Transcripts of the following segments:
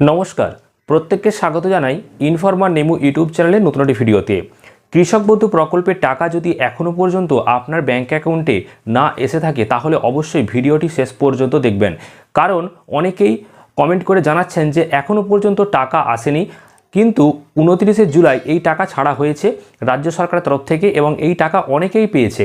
নমস্কার, প্রত্যেককে স্বাগত জানাই ইনফরমার নেমু ইউটিউব চ্যানেলের নতুন একটি ভিডিওতে। কৃষক বন্ধু প্রকল্পের টাকা যদি এখনও পর্যন্ত আপনার ব্যাঙ্ক অ্যাকাউন্টে না এসে থাকে, তাহলে অবশ্যই ভিডিওটি শেষ পর্যন্ত দেখবেন। কারণ অনেকেই কমেন্ট করে জানাচ্ছেন যে এখনও পর্যন্ত টাকা আসেনি। কিন্তু উনত্রিশে জুলাই এই টাকা ছাড়া হয়েছে রাজ্য সরকারের তরফ থেকে এবং এই টাকা অনেকেই পেয়েছে।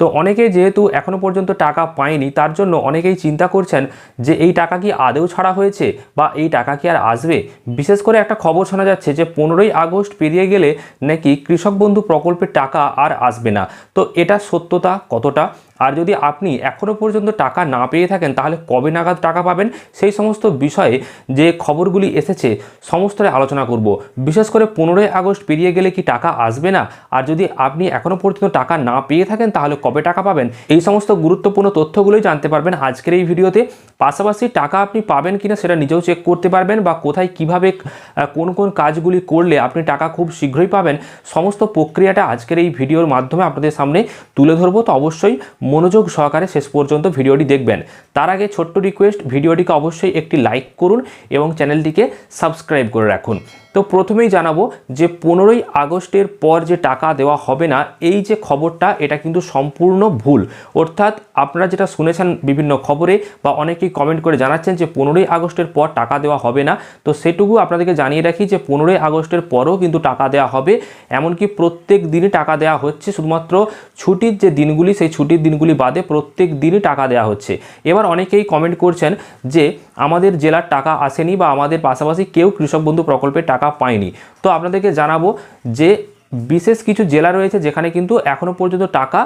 তো অনেকে যেহেতু এখনও পর্যন্ত টাকা পায়নি, তার জন্য অনেকেই চিন্তা করছেন যে এই টাকা কি আদেও ছাড়া হয়েছে বা এই টাকা কি আর আসবে। বিশেষ করে একটা খবর শোনা যাচ্ছে যে পনেরোই আগস্ট পেরিয়ে গেলে নাকি কৃষক বন্ধু প্রকল্পের টাকা আর আসবে না। তো এটা সত্যতা কতটা? আর যদি আপনি এখনও পর্যন্ত টাকা না পেয়ে থাকেন, তাহলে কবে নাগাদ টাকা পাবেন? সেই সমস্ত বিষয়ে যে খবরগুলি এসেছে, সমস্তটাই আলোচনা করব। বিশেষ করে পনেরোই আগস্ট পেরিয়ে গেলে কি টাকা আসবে না? আর যদি আপনি এখনও পর্যন্ত টাকা না পেয়ে থাকেন, তাহলে কবে টাকা পাবেন? এই সমস্ত গুরুত্বপূর্ণ তথ্যগুলোই জানতে পারবেন আজকের এই ভিডিওতে। পাশাপাশি টাকা আপনি পাবেন কিনা সেটা নিজেও চেক করতে পারবেন বা কোথায় কীভাবে কোন কোন কাজগুলি করলে আপনি টাকা খুব শীঘ্রই পাবেন। সমস্ত প্রক্রিয়াটা আজকের এই ভিডিওর মাধ্যমে আপনাদের সামনে তুলে ধরবো। তো অবশ্যই মনোযোগ সহকারে শেষ পর্যন্ত ভিডিওটি দেখবেন। তার আগে ছোট্ট রিকোয়েস্ট ভিডিওটিকে অবশ্যই একটি লাইক করুন এবং চ্যানেলটিকে সাবস্ক্রাইব করে রাখুন। তো প্রথমেই জানাব যে পনেরোই আগস্টের পর যে টাকা দেওয়া হবে না, এই যে খবরটা, এটা কিন্তু সম্পূর্ণ ভুল। অর্থাৎ আপনারা যেটা শুনেছেন বিভিন্ন খবরে বা অনেকেই কমেন্ট করে জানাচ্ছেন যে পনেরোই আগস্টের পর টাকা দেওয়া হবে না। তো সেটুকু আপনাদেরকে জানিয়ে রাখি যে পনেরোই আগস্টের পরও কিন্তু টাকা দেওয়া হবে। এমনকি প্রত্যেক দিনই টাকা দেওয়া হচ্ছে, শুধুমাত্র ছুটির যে দিনগুলি, সেই ছুটির দিনগুলি বাদে প্রত্যেক দিনই টাকা দেওয়া হচ্ছে। এবার অনেকেই কমেন্ট করছেন যে আমাদের জেলার টাকা আসেনি বা আমাদের পাশাপাশি কেউ কৃষক বন্ধু প্রকল্পের টাকা পায়নি তো আপনাদেরকে জানাব যে বিশেষ কিছু জেলা রয়েছে যেখানে কিন্তু এখনও পর্যন্ত টাকা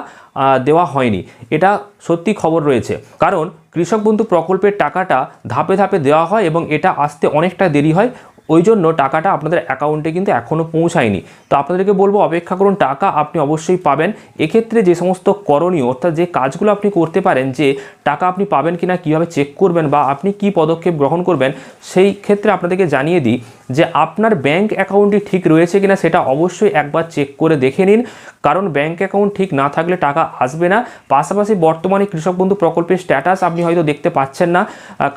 দেওয়া হয়নি। এটা সত্যি খবর রয়েছে। কারণ কৃষক বন্ধু প্রকল্পের টাকাটা ধাপে ধাপে দেওয়া হয় এবং এটা আসতে অনেকটা দেরি হয়। ওই জন্য টাকাটা আপনাদের অ্যাকাউন্টে কিন্তু এখনও পৌঁছায়নি। তো আপনাদেরকে বলব, অপেক্ষা করুন, টাকা আপনি অবশ্যই পাবেন। এক্ষেত্রে যে সমস্ত করণীয়, অর্থাৎ যে কাজগুলো আপনি করতে পারেন, যে টাকা আপনি পাবেন কিনা, কীভাবে চেক করবেন বা আপনি কি পদক্ষেপ গ্রহণ করবেন, সেই ক্ষেত্রে আপনাদেরকে জানিয়ে দিই যে আপনার ব্যাংক অ্যাকাউন্টটি ঠিক রয়েছে কিনা, সেটা অবশ্যই একবার চেক করে দেখে নিন। কারণ ব্যাংক অ্যাকাউন্ট ঠিক না থাকলে টাকা আসবে না। পাশাপাশি বর্তমানে কৃষক বন্ধু প্রকল্পের স্ট্যাটাস আপনি হয়তো দেখতে পাচ্ছেন না।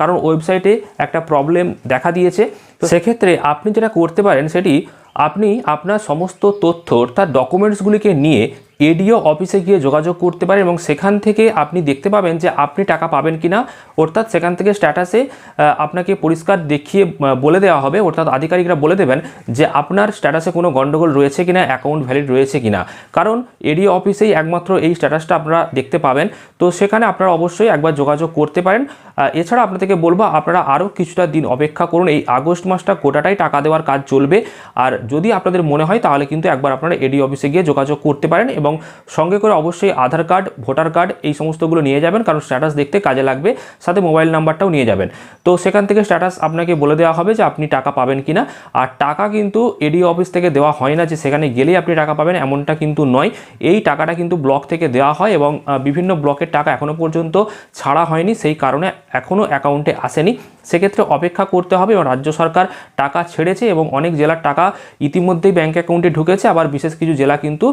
কারণ ওয়েবসাইটে একটা প্রবলেম দেখা দিয়েছে। সেক্ষেত্রে আপনি যেটা করতে পারেন সেটি আপনি আপনার সমস্ত তথ্য অর্থাৎ ডকুমেন্টসগুলিকে নিয়ে এডিও অফিসে গিয়ে যোগাযোগ করতে পারেন এবং সেখান থেকে আপনি দেখতে পাবেন যে আপনি টাকা পাবেন কিনা। অর্থাৎ সেখান থেকে স্ট্যাটাসে আপনাকে পরিষ্কার দেখিয়ে বলে দেওয়া হবে। অর্থাৎ আধিকারিকরা বলে দেবেন যে আপনার স্ট্যাটাসে কোনো গণ্ডগোল রয়েছে কিনা অ্যাকাউন্ট ভ্যালিড রয়েছে কিনা। কারণ এডিও অফিসেই একমাত্র এই স্ট্যাটাসটা আপনারা দেখতে পাবেন। তো সেখানে আপনারা অবশ্যই একবার যোগাযোগ করতে পারেন। এছাড়া আপনাদেরকে বলব, আপনারা আরও কিছুটা দিন অপেক্ষা করুন, এই আগস্ট মাসটা গোটাটাই টাকা দেওয়ার কাজ চলবে। আর যদি আপনাদের মনে হয়, তাহলে কিন্তু একবার আপনারা এডি অফিসে গিয়ে যোগাযোগ করতে পারেন এবং সঙ্গে করে অবশ্যই আধার কার্ড, ভোটার কার্ড এই সমস্তগুলো নিয়ে যাবেন, কারণ স্ট্যাটাস দেখতে কাজে লাগবে, সাথে মোবাইল নাম্বারটাও নিয়ে যাবেন। তো সেখান থেকে স্ট্যাটাস আপনাকে বলে দেওয়া হবে যে, আপনি টাকা পাবেন কিনা। আর টাকা কিন্তু এডি অফিস থেকে দেওয়া হয় না যে, সেখানে গেলেই আপনি টাকা পাবেন, এমনটা কিন্তু নয়। এই টাকাটা কিন্তু ব্লক থেকে দেওয়া হয় এবং বিভিন্ন ব্লকের টাকা এখনও পর্যন্ত ছাড়া হয়নি, সেই কারণে এখনও অ্যাকাউন্টে আসেনি। সেক্ষেত্রে অপেক্ষা করতে হবে এবং রাজ্য সরকার টাকা ছেড়েছে এবং অনেক জেলার টাকা ইতিমধ্যেই ব্যাঙ্ক অ্যাকাউন্টে ঢুকেছে, আবার বিশেষ কিছু জেলা কিন্তু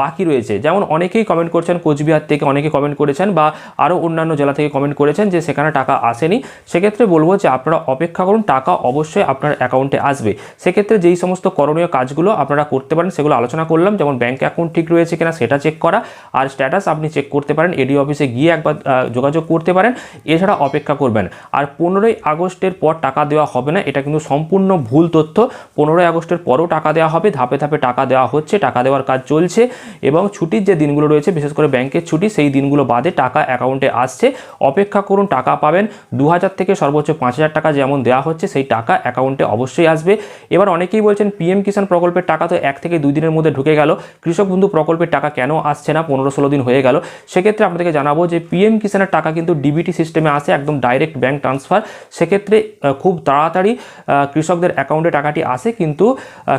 বাকি রয়েছে। যেমন অনেকেই কমেন্ট করছেন, কোচবিহার থেকে অনেকে কমেন্ট করেছেন বা আরও অন্যান্য জেলা থেকে কমেন্ট করেছেন যে সেখানে টাকা আসেনি। সেক্ষেত্রে বলব যে আপনারা অপেক্ষা করুন, টাকা অবশ্যই আপনার অ্যাকাউন্টে আসবে। সেক্ষেত্রে যেই সমস্ত করণীয় কাজগুলো আপনারা করতে পারেন সেগুলো আলোচনা করলাম, যেমন ব্যাঙ্ক অ্যাকাউন্ট ঠিক রয়েছে কিনা সেটা চেক করা আর স্ট্যাটাস আপনি চেক করতে পারেন এডি অফিসে গিয়ে একবার যোগাযোগ করতে পারেন। এছাড়া অপেক্ষা করবেন। আর পনেরোই আগস্টের পর টাকা দেওয়া হবে না, এটা কিন্তু সম্পূর্ণ ভুল তথ্য। পনেরোই আগস্টের পরও টাকা দেওয়া হবে, ধাপে ধাপে টাকা দেওয়া হচ্ছে, টাকা দেওয়ার কাজ চলছে এবং ছুটির যে দিনগুলো রয়েছে, বিশেষ করে ব্যাংকের ছুটি, সেই দিনগুলো বাদে টাকা অ্যাকাউন্টে আসছে। অপেক্ষা করুন, টাকা পাবেন। দু হাজার থেকে সর্বোচ্চ পাঁচ হাজার টাকা যেমন দেওয়া হচ্ছে, সেই টাকা অ্যাকাউন্টে অবশ্যই আসবে। এবার অনেকেই বলছেন, পিএম কিষাণ প্রকল্পের টাকা তো এক থেকে দুই দিনের মধ্যে ঢুকে গেল। কৃষক বন্ধু প্রকল্পের টাকা কেন আসছে না? পনেরো ষোলো দিন হয়ে গেল। সেক্ষেত্রে আপনাদেরকে জানাব যে, পিএম কিষাণের টাকা কিন্তু ডিবিটি সিস্টেমে আসে, একদম ডাইরেক্ট ব্যাংক ট্রান্সফার। সেক্ষেত্রে খুব তাড়াতাড়ি কৃষকদের অ্যাকাউন্টে টাকাটি আসে, কিন্তু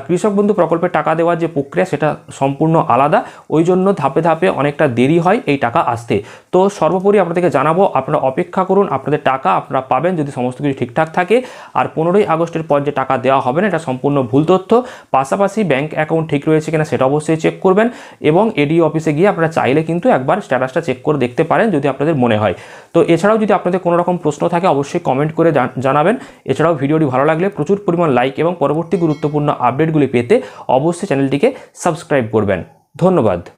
কৃষক বন্ধু প্রকল্পের টাকা দেওয়ার যে প্রক্রিয়া, সেটা সম্পূর্ণ আলাদা। ওই জন্য ধাপে ধাপে অনেকটা দেরি হয় এই টাকা আসতে। তো সর্বোপরি আপনাদেরকে জানাব, আপনারা অপেক্ষা করুন, আপনাদের টাকা আপনারা পাবেন যদি সমস্ত কিছু ঠিকঠাক থাকে। আর পনেরোই আগস্টের পর যে টাকা দেওয়া হবে না, এটা সম্পূর্ণ ভুল তথ্য। পাশাপাশি ব্যাংক অ্যাকাউন্ট ঠিক রয়েছে কিনা, সেটা অবশ্যই চেক করবেন এবং এডি অফিসে গিয়ে আপনারা চাইলে কিন্তু একবার স্ট্যাটাসটা চেক করে দেখতে পারেন, যদি আপনাদের মনে হয়। তো এছাড়াও যদি আপনাদের কোনো রকম প্রশ্ন থাকে, অবশ্যই কমেন্ট করে জানাবেন। এছাড়াও ভিডিওটি ভালো লাগলে প্রচুর পরিমাণ লাইক এবং পরবর্তী গুরুত্বপূর্ণ আপডেটগুলি পেতে অবশ্যই চ্যানেলটিকে সাবস্ক্রাইব করবেন। ধন্যবাদ।